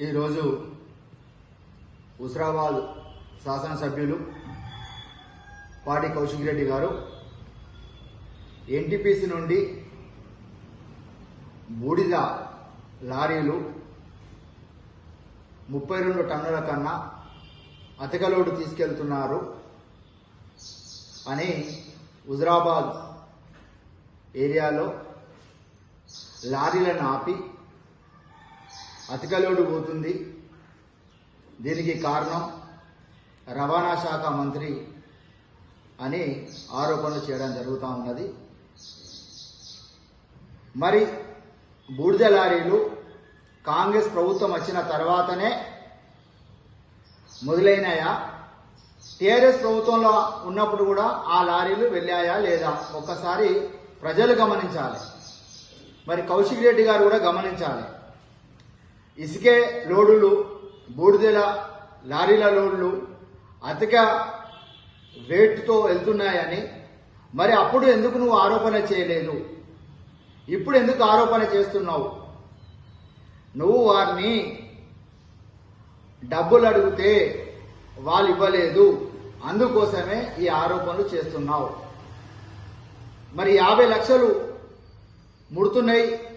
ఈరోజు హుస్రాబాద్ శాసనసభ్యులు పాటి కౌశిక్ రెడ్డి గారు ఎన్టీపీసీ నుండి బూడిద లారీలు ముప్పై రెండు టన్నుల కన్నా అధిక లోడు తీసుకెళ్తున్నారు అని హుజరాబాద్ ఏరియాలో లారీలను ఆపి అతికలోడు పోతుంది. దీనికి కారణం రవాణా శాఖ మంత్రి అని ఆరోపణలు చేయడం జరుగుతూ ఉన్నది. మరి బూడిద లారీలు కాంగ్రెస్ ప్రభుత్వం వచ్చిన తర్వాతనే మొదలైనాయా? టీఆర్ఎస్ ప్రభుత్వంలో ఉన్నప్పుడు కూడా ఆ లారీలు వెళ్ళాయా లేదా? ఒక్కసారి ప్రజలు గమనించాలి. మరి కౌశిక్ రెడ్డి గారు కూడా గమనించాలి. ఇసుకే లోడులు బూడిదల లారీల లోడ్లు అధిక వెయిట్తో వెళ్తున్నాయని మరి అప్పుడు ఎందుకు నువ్వు ఆరోపణ చేయలేదు? ఇప్పుడు ఎందుకు ఆరోపణ చేస్తున్నావు? నువ్వు వారిని డబ్బులు అడిగితే వాళ్ళు ఇవ్వలేదు. అందుకోసమే ఈ ఆరోపణలు చేస్తున్నావు. మరి యాభై లక్షలు ముడుతున్నాయి.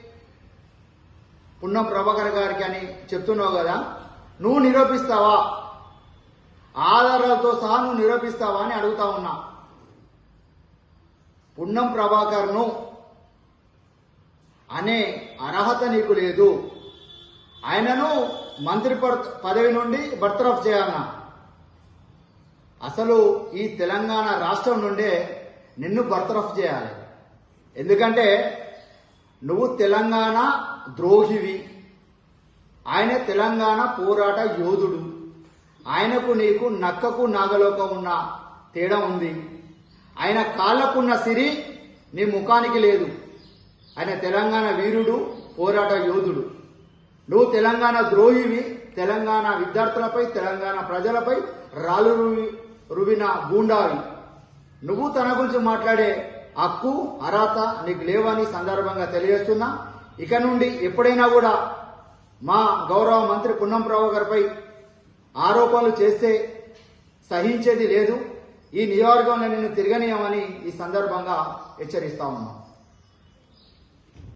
పున్న ప్రభాకర్ గారికి అని చెప్తున్నావు కదా నువ్వు నిరూపిస్తావా? ఆధారాలతో సహా నువ్వు నిరూపిస్తావా అని అడుగుతా ఉన్నా. పున్నం ప్రభాకర్ను అనే అర్హత నీకు లేదు. ఆయనను మంత్రి పద- పదవి నుండి బర్తరఫ్ చేయాలన్నా. అసలు ఈ తెలంగాణ రాష్ట్రం నుండే నిన్ను బర్తరఫ్ చేయాలి. ఎందుకంటే నువ్వు తెలంగాణ ద్రోహివి. ఆయన తెలంగాణ పోరాట యోధుడు. ఆయనకు నీకు నక్కకు నాగలోక ఉన్న తేడా ఉంది. ఆయన కాళ్ళకున్న సిరి నీ ముఖానికి లేదు. ఆయన తెలంగాణ వీరుడు పోరాట యోధుడు. నువ్వు తెలంగాణ ద్రోహివి తెలంగాణ విద్యార్థులపై తెలంగాణ ప్రజలపై రాళ్ళు రువి రువిన గూండావి. నువ్వు తన గురించి మాట్లాడే హక్కు అర్హత నీకు లేవని సందర్భంగా తెలియజేస్తున్నా. ఇక నుండి ఎప్పుడైనా కూడా మా గౌరవ మంత్రి పున్నం గారిపై ఆరోపణలు చేస్తే సహించేది లేదు. ఈ నియోజకవర్గంలో నిన్ను తిరగనీయమని ఈ సందర్భంగా హెచ్చరిస్తా ఉన్నాం.